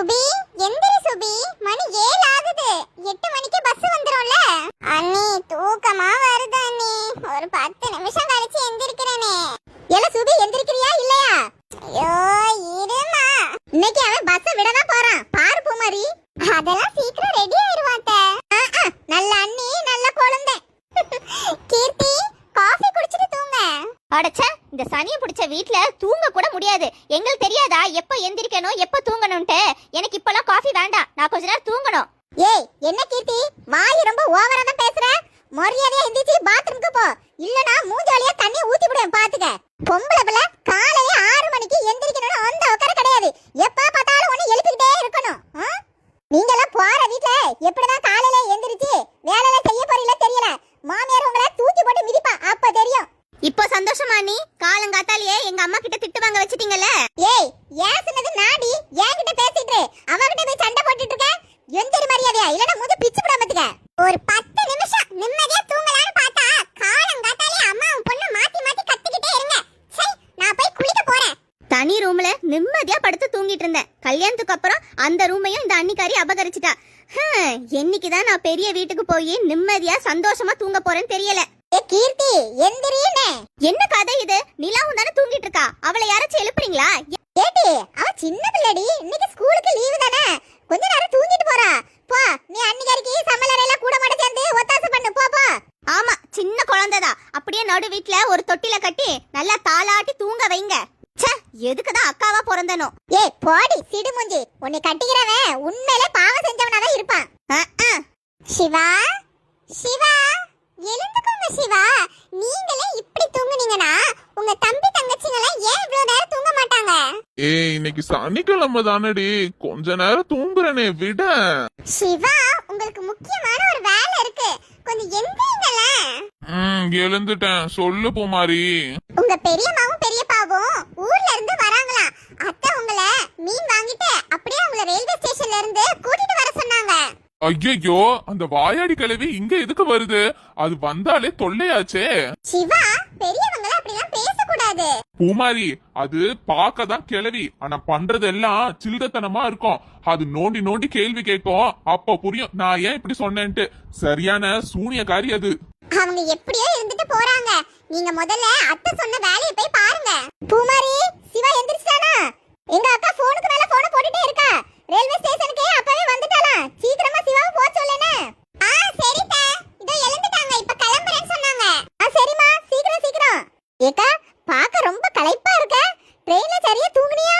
சுபி? எந்திரி சுபி. மணி ஏழு ஆகுது எட்டு மணிக்கு பஸ் வந்துரும்ல? அண்ணி தூக்கமா வருது அண்ணி. ஒரு பத்து நிமிஷம் கழிச்சு எந்திரிக்கிறேனே. எல சுபி எந்திரிக்கிறியா இல்லையா? ஐயோ இருமா. இன்னைக்கு அவன் பஸ் விட போறான். பாரு பூமாரி. அதெல்லாம் சீக்கிரம் ரெடி ஆயிருவாத்த நல்ல அண்ணி நல்ல குழந்தை. கீர்த்தி காஃபி குடிச்சிட்டு தூங்க. அடச்சா இந்த சனியை பிடிச்ச வீட்ல தூங்க கூட முடியாது. எங்களுக்கு தெரியாதா? எப்ப எந்திரிக்கணும்? எப்ப தூங்கணும்ட்டு? எனக்கு இப்பெல்லாம் காஃபி வேண்டாம். நான் கொஞ்ச நேரம் தூங்கணும். ஏய் என்ன கீர்த்தி? வாய் ரொம்ப ஓவரா தான் பேசுற. மரியாதையா எந்திரிச்சு பாத்ரூம்க்கு போ. இல்லனா மூஞ்சாலியா தண்ணி ஊத்தி விடுவேன் பாத்துக்க. பொம்பளை பிள்ளை காலையில ஆறு மணிக்கு எந்திரிக்கணும்னு அந்த உட்கார கிடையாது. எப்ப பார்த்தாலும் ஒண்ணு எழுப்பிக்கிட்டே இருக்கணும். நீங்க எல்லாம் போற வீட்டுல எப்படிதான் காலையில எந்திரிச்சு வேலையில செய்ய போறீங்களோ தெரியல மாமியார் உங்களை தூக்கி போட்டு மிதிப்பா அப்ப தெரியும் இப்போ சந்தோஷமா நீ காலங்காத்தாலேயே எங்க அம்மா கிட்ட திட்டு வாங்க வச்சிட்டீங்கல்ல? ஏய் ஏசுனது நாடி? என்கிட்ட பேசிட்டு. அவகிட்ட போய் சண்டை போட்டுட்டு இருக்க. எந்திரி மரியாதையா? இல்லனா முது பிச்சு விட மாட்டுக்க ஒரு பத்து நிமிஷம் நிம்மதியா தூங்கலாம்னு பார்த்தா காலம் காத்தாலே அம்மாவும் பொண்ணு மாத்தி மாத்தி கத்திக்கிட்டே இருங்க. சரி நான் போய் குளிக்க போறேன். தனி ரூம்ல நிம்மதியா படுத்து தூங்கிட்டு இருந்தேன். கல்யாணத்துக்கு அப்புறம் அந்த ரூமையும் இந்த அன்னிக்காரி அபகரிச்சிட்டா. என்னைக்குதான் நான் பெரிய வீட்டுக்கு போய் நிம்மதியா சந்தோஷமா தூங்க போறேன்னு தெரியல. ஏ கீர்த்தி எந்திரின்னு என்ன கதை இது? நிலாவும் தானே தூங்கிட்டு இருக்கா? அவளை யாராச்சும் எழுப்புறீங்களா? ஏடி அவ சின்ன பிள்ளடி. இன்னைக்கு ஸ்கூலுக்கு லீவு தானே? கொஞ்ச நேரம் தூங்கிட்டு போறா. போ நீ அன்னிக்காரிக்கு சமையலறையில கூட மாட சேர்ந்து ஒத்தாசை பண்ணு. போ போ. ஆமா சின்ன குழந்தைதான் அப்படியே நடு வீட்ல ஒரு தொட்டில கட்டி நல்லா தாளாட்டி தூங்க வைங்க. ச்சே எதுக்குதான் அக்காவா பிறந்தனோ? ஏய் போடி சிடுமுஞ்சி உன்னை கட்டிக்கிறவன் உண்மையிலே பாவம் செஞ்சவனாதான் இருப்பான். அஹ், அஹ். சிவா சிவா. எழுந்துக்கோங்க சிவா. நீங்களே இப்படி தூங்குனீங்கன்னா உங்க தம்பி தங்கச்சிங்கெல்லாம் ஏன் இவ்வளவு நேரம் தூங்க மாட்டாங்க? ஏய் இன்னைக்கு சனிக்கிழமை தானடி. கொஞ்ச நேரம் தூங்குறனே விட. சிவா உங்களுக்கு முக்கியமான ஒரு வேலை இருக்கு. கொஞ்சம் எந்திரிங்களேன் ம் எழுந்துட்டேன். சொல்லு பூமாரி. உங்க பெரியம்மாவும் பெரியப்பாவும் ஊர்ல இருந்து வராங்களாம். அத்தை உங்களை மீன் வாங்கிட்டு ஐயையோ அந்த வாயாடி கிழவி இங்க எதுக்கு வருது? அது வந்தாலே தொல்லையாச்சே. சிவா பெரியவங்கள அப்படிலாம் பேசக்கூடாது. பூமாரி அது பார்க்க தான் கிழவி. ஆனா பண்றதெல்லாம் சில்லறத்தனமா இருக்கும். அது நோண்டி நோண்டி கேள்வி கேட்கும். அப்ப புரியும். நான் ஏன் இப்படி சொன்னேன்ட்டு. சரியான சூனியக்காரி அது. அவங்க எப்படியோ இருந்துட்டு போறாங்க. நீங்க முதல்ல அத்தை சொன்ன வேலையை போய் பாருங்க. பூமாரி சிவா எந்திரிச்சிட்டானா? எங்க அக்கா போனுக்கு மேல போன போட்டுட்டே இருக்கா. ரயில்வே ஸ்டேஷனுக்கு அப்பவே வந்துட்டாலாம் சீக்கிரமா சிவாவை போக சொல்லுனே. ஆ சரிதா இதோ எழுந்துட்டாங்க. இப்ப கிளம்புறேன்னு சொன்னாங்க. ஆ சரிம்மா. சீக்கிரம் சீக்கிரம். ஏக்கா பார்க்க ரொம்ப களைப்பா இருக்க. ட்ரெயின்ல சரியா தூங்குனியா?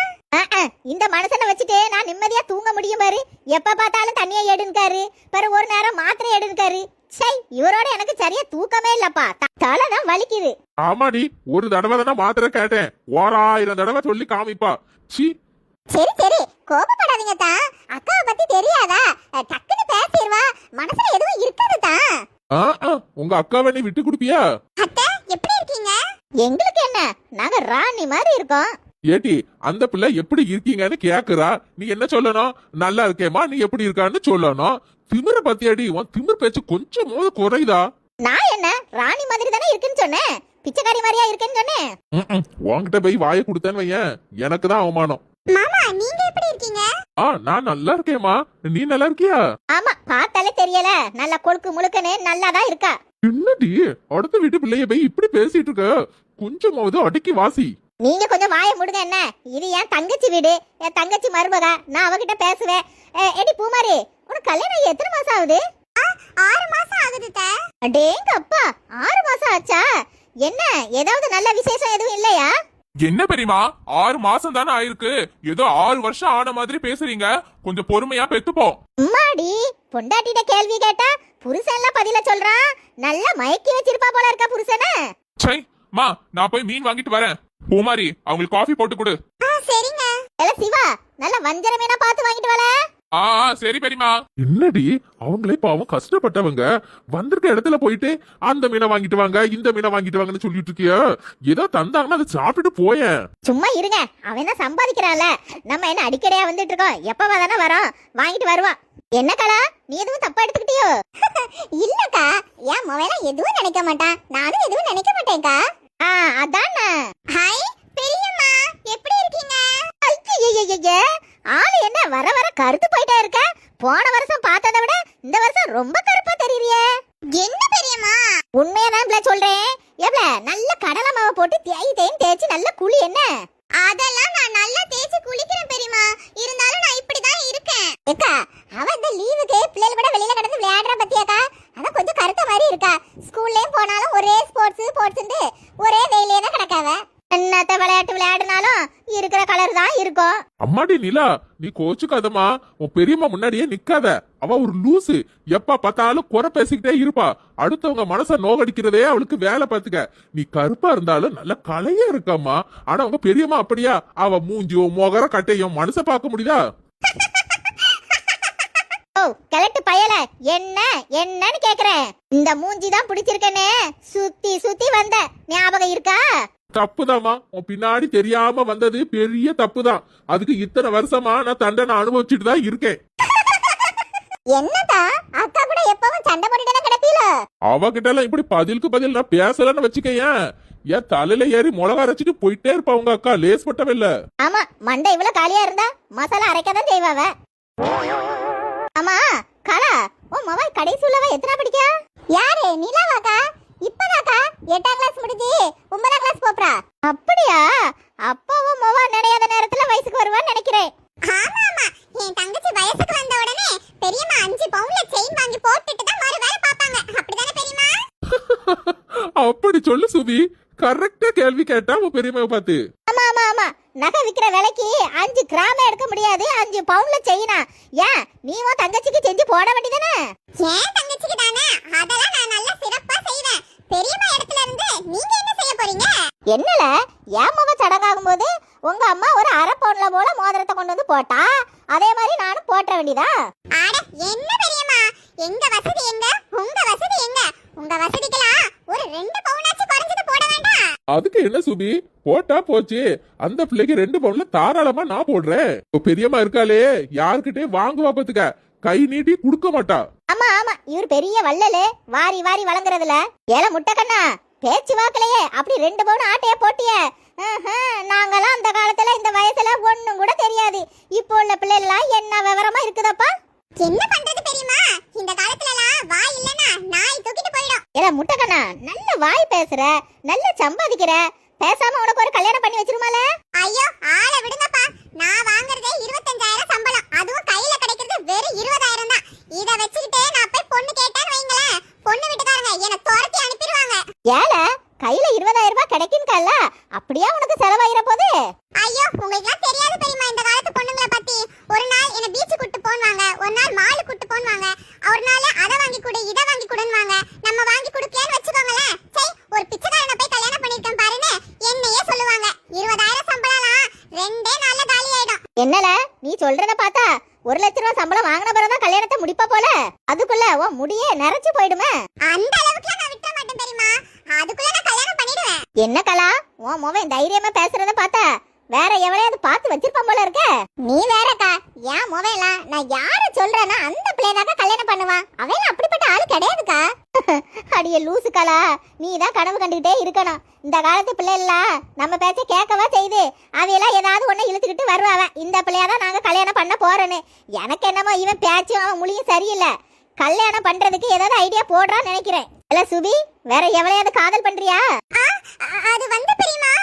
இந்த மனுஷனை வச்சுட்டு நான் நிம்மதியா தூங்க முடியும் பாரு. எப்ப பார்த்தாலும் தண்ணியை எடுக்காரு பாரு ஒரு நேரம் மாத்திரை எடுக்காரு சை இவரோட எனக்கு சரியா தூக்கமே இல்லப்பா. தலை தான் வலிக்குது. ஆமாடி ஒரு தடவை தானே மாத்திரை கேட்டேன். ஓராயிரம் தடவை சொல்லி காமிப்பா. சி சரி சரி. கோபப்படாதீங்க தான் அக்காவை பத்தி தெரியாதா? டக்குன்னு பேசிடுவா மனசுல எதுவும் இருக்காது தான் உங்க அக்காவை நீ விட்டு கொடுப்பியா? அத்தை எப்படி இருக்கீங்க? எங்களுக்கு என்ன? நாங்க ராணி மாதிரி இருக்கோம். ஏட்டி அந்த பிள்ளை எப்படி இருக்கீங்கன்னு கேக்குறா. நீ என்ன சொல்லணும்? நல்லா இருக்கேம்மா நீ எப்படி இருக்கான்னு சொல்லணும். திமிர பத்தியாடி உன் திமிர் பேச்சு கொஞ்சமாவது குறையுதா? நான் என்ன ராணி மாதிரி தானே இருக்குன்னு சொன்னேன்? பிச்சைக்காரி மாதிரியா இருக்குன்னு சொன்னேன். உன்கிட்ட போய் வாயை கொடுத்தேன்னு வையேன். எனக்கு தான் அவமானம். மாமா நீங்க எப்படி இருக்கீங்க? ஆ நான் நல்லா இருக்கேம்மா. நீ நல்லா இருக்கியா? ஆமா பார்த்தாலே தெரியல. நல்லா கொழுக்கு முழுக்குன்னு நல்லா தான் இருக்கா. என்னடி? அடுத்த வீட்டு பிள்ளைய போய் இப்படி பேசிட்டு இருக்க? கொஞ்சமாவது அடக்கி வாசி. நீங்க கொஞ்சம் வாயை முடுங்க என்ன? இது என் தங்கச்சி வீடு. என் தங்கச்சி மருமக. நான் அவகிட்ட பேசுவேன். ஏ, எடி பூமாரி உனக்கு கல்யாணம் எத்தனை மாசம் ஆகுது? ஆறு மாசம் ஆகுது. அடேங்க அப்பா ஆறு மாசம் ஆச்சா? என்ன ஏதாவது நல்ல விசேஷம் எதுவும் இல்லையா? என்ன பெரியமா? ஆறு மாசம் தானே ஆயிருக்கு. ஏதோ ஆறு வருஷம் ஆன மாதிரி பேசுறீங்க. கொஞ்சம் பொறுமையா பெத்துப்போம் அம்மாடி பொண்டாட்டிட்ட கேள்வி கேட்டா புருஷன்லாம் பதில சொல்றான் நல்லா மயக்கி வச்சிருப்பா போல இருக்கா புருஷனை. சை மா நான் போய் மீன் வாங்கிட்டு வரேன். பூமாரி அவங்களுக்கு காஃபி போட்டு கொடு. சரிங்க. எல சிவா நல்ல வஞ்சர மீனா பார்த்து வாங்கிட்டு வாழ ஆ சரி பெரியமா என்னடி? அவங்களே பாவம் கஷ்டப்பட்டவங்க. வந்திருக்க இடத்துல போயிட்டு அந்த மீனை வாங்கிட்டு வாங்க இந்த மீனை வாங்கிட்டு வாங்கன்னு சொல்லிட்டு இருக்கிய? ஏதோ தந்தாங்கன்னா அதை சாப்பிட்டுட்டு போயேன். சும்மா இருங்க. அவன் தான் சம்பாதிக்கிறான்ல? நம்ம என்ன அடிக்கடியா வந்துட்டு இருக்கோம். எப்பவா தானே வரோம்? வாங்கிட்டு வருவான் என்ன கலா? நீ எதுவும் தப்பா எடுத்துக்கிட்டியோ? இல்லக்கா. என் மொபைல எதுவும் நினைக்க மாட்டான். நானும் எதுவும் நினைக்க மாட்டேன்க்கா. ஆ அதான். ஹாய். பெரியம்மா எப்படி இருக்கீங்க? ஐயையையையே, ஆளு என்ன வர வர கருத்து போயிட்டே இருக்க? போன வருஷம் பார்த்ததை விட இந்த வருஷம் ரொம்ப கருப்பா தெரியறியே என்ன பெரியம்மா உண்மையாதான் பிள்ளை சொல்றேன் எவ்வள நல்ல கடலை மாவை போட்டு தேய் தேய்ன்னு தேய்ச்சி நல்ல குழி என்ன அதெல்லாம் நான் நல்லா தேய்ச்சி குளிக்கிறேன் பெரியம்மா இருந்தாலும் நான் இப்படிதான் இருக்கேன் ஏக்கா அவ இந்த லீவுக்கு பிள்ளைகள் கூட வெளியில கிடந்து விளையாடுற பத்தியாக்கா அதான் கொஞ்சம் கருத்த மாதிரி இருக்கா ஸ்கூல்லயும் போனாலும் ஒரே ஸ்போர்ட்ஸ் ஸ்போர்ட்ஸ் ஒரே வெயிலே தான் கிடக்காவ என்னத்த விளையாட்டு விளையாடுனாலும் இருக்கிற கலர் தான் இருக்கும் அம்மாடி நிலா நீ கோச்சுக்காதம்மா. உன் பெரியம்மா முன்னாடியே நிக்காத. அவ ஒரு லூசு. எப்ப பார்த்தாலும் குறை பேசிக்கிட்டே இருப்பா. அடுத்தவங்க மனச நோகடிக்கிறதே அவளுக்கு வேலை பார்த்துக்க. நீ கருப்பா இருந்தாலும் நல்ல கலையா இருக்கம்மா. ஆனா உங்க பெரியம்மா அப்படியா? அவ மூஞ்சியோ முகர கட்டையும் மனச பார்க்க முடியுதா? ஓ கிழட்டு பயல. என்ன? என்னன்னு கேக்குறேன். இந்த மூஞ்சி தான் பிடிச்சிருக்கனே. சுத்தி சுத்தி வந்த. ஞாபகம் இருக்கா? தப்புதாம்மா. உன் பின்னாடி தெரியாம வந்தது பெரிய தப்புதான். அதுக்கு இத்தனை வருஷமா நான் தண்டனை அனுபவிச்சுட்டு தான் இருக்கேன். என்னதா? அக்கா கூட எப்பவும் சண்டை போட்டுட்டு கிடப்பீல அவகிட்ட எல்லாம் இப்படி பதிலுக்கு பதில் நான் பேசலன்னு வச்சுக்கேன் ஏன் தலையில ஏறி மிளகா அரைச்சிட்டு போயிட்டே இருப்பா உங்க அக்கா. லேஸ் பட்டவே இல்ல. ஆமா மண்டை இவ்வளவு காலியா இருந்தா மசாலா அரைக்க தான் செய்வாவ ஆமா கலா உன் மொபைல் கடைசி உள்ளவ எத்தனை படிக்கா? யாரு? நிலாவாக்கா இப்பதாக்கா எட்டாம் கிளாஸ் முடிஞ்சு ஒன்பதாம் கிளாஸ் போப்ரா அப்படியா? அப்பாவும் மொவா நினையாத நேரத்துல வயசுக்கு வருவான்னு நினைக்கிறேன். ஆமா ஆமா என் தங்கச்சி வயசுக்கு வந்த உடனே பெரியம்மா அஞ்சு பவுன்ல செயின் வாங்கி போட்டுட்டு தான் மறு வேலை பாப்பாங்க அப்படிதானே பெரியம்மா? அப்படி சொல்லு சுபி. கரெக்டா கேள்வி கேட்டா உன் பெரியம்மாவை பார்த்து. ஆமா ஆமா ஆமா. நகை விக்கிற விலைக்கு அஞ்சு கிராம் எடுக்க முடியாது அஞ்சு பவுன்ல செய்யனா ஏன்? நீ உன் தங்கச்சிக்கு செஞ்சு போட வேண்டியதானே? ஏன் தங்கச்சிக்கு தானே? அதெல்லாம் நான் நல்லா சிறப்பா செய்வேன். பெரியம்மா இடத்துல இருந்து நீங்க என்ன செய்ய போறீங்க? என்னல? என் முக சடங்காகும் போது உங்க அம்மா ஒரு அரை பவுன்ல போல மோதிரத்தை கொண்டு வந்து போட்டா? அதே மாதிரி நானும் போட்ட வேண்டியதா? அட என்ன பெரியம்மா? எங்க வசதி எங்க? உங்க வசதி எங்க? உங்க வசதிக்கெல்லாம் ஒரு ரெண்டு பவுனாச்சும் குறைஞ்சது போட வேண்டாம் அதுக்கு என்ன சுபி? போட்டா போச்சு. அந்த பிள்ளைக்கு ரெண்டு பவுன்ல தாராளமா நான் போடுறேன். பெரியம்மா இருக்காளே யாருக்கிட்டே வாங்குவா பாத்துக்க கை நீட்டி கொடுக்க மாட்டா. ஆமா ஆமா. இவர் பெரிய வள்ளலு. வாரி வாரி வழங்குறதுல. ஏல முட்டைக்கண்ணா பேச்சு வாக்கலையே. அப்படி ரெண்டு பவுன் ஆட்டைய போட்டிய. நாங்கெல்லாம் அந்த காலத்துல இந்த வயசுல ஒண்ணும் கூட தெரியாது. இப்போ உள்ள பிள்ளைலாம் என்ன விவரமா இருக்குதப்பா? என்ன பண்றது பெரியம்மா இந்த காலத்துல எல்லாம் வாய் இல்லனா நாய் தூக்கிட்டு போயிடும். ஏல முட்டைக்கண்ணா நல்ல வாய் பேசுற நல்ல சம்பாதிக்கிற. பேசாம உனக்கு ஒரு கல்யாணம் பண்ணி வச்சிருமால ஐயோ ஆளை விடுங்கப்பா. நான் வாங்குறதே இருபத்தஞ்சாயிரம் சம்பளம். அதுவும் கையில கிடைக்கிறது வெறும் இருபதாயிரம். இத வச்சுக்கிட்டே நான் போய் பொண்ணு கேட்டேன்னு வைங்களேன் பொண்ணு வீட்டுக்காரங்க என்ன துரத்தி அனுப்பிடுவாங்க. ஏல கையில இருபதாயிரம் ரூபாய் கிடைக்கும்கல்ல அப்படியே உனக்கு செலவாயிர போது? ஐயோ உங்களுக்கு தெரியாது பெரியம்மா இந்த காலத்து பொண்ணுங்கள பத்தி? ஒரு நாள் என்ன பீச் கூட்டு போன்வாங்க ஒரு நாள் மால் கூட்டு போன்வாங்க ஒரு நாள் அதை வாங்கி கொடு இதை வாங்கி கொடுன்னுவாங்க. நம்ம வாங்கி கொடுக்கலன்னு வச்சுக்கோங்களேன். சரி ஒரு பிச்சைக்காரனை போய் கல்யாணம் பண்ணிருக்கேன் பாருன்னு என்னையே சொல்லுவாங்க. இருபதாயிரம் சம்பளம்லாம் ரெண்டே நாள்ல காலி ஆயிடும் என்னல நீ சொல்றத பார்த்தா ஒரு லட்ச ரூபாய் சம்பளம் வாங்கின பிறகுதான் கல்யாணத்தை முடிப்ப போல. அதுக்குள்ள உன் முடியே நிறைச்சு போயிடுமே. அந்த அளவுக்கு நான் விட்டுற மாட்டேன் பெரியம்மா அதுக்குள்ள நான் கல்யாணம் பண்ணிடுவேன். என்ன கலா? உன் முகம் தைரியமா பேசுறத பார்த்தா வேற எவளையாவது பார்த்து வச்சிருப்பான் போல இருக்க. நீ வேறக்கா. ஏன் மொபைலாம் நான் யார சொல்றேன்னா அந்த பிள்ளைதாக்கா கல்யாணம் பண்ணுவான். அவன் அப்படிப்பட்ட ஆளு கிடையாதுக்கா. அடிய லூசு நீ தான் கனவு கண்டுகிட்டே இருக்கணும். இந்த காலத்து பிள்ளைலாம் நம்ம பேச்ச கேட்கவா செய்யுது. அவையெல்லாம் ஏதாவது ஒண்ணு இழுத்துக்கிட்டு வருவாவ. இந்த பிள்ளையாதான் நாங்க கல்யாணம் பண்ண போறேன்னு. எனக்கு என்னமோ இவன் பேச்சும் அவன் மொழியும் சரியில்லை. கல்யாணம் பண்றதுக்கு ஏதாவது ஐடியா போடுறான்னு நினைக்கிறேன். இல்ல சுபி வேற எவளையாவது காதல் பண்றியா? அது வந்து பெரியமா?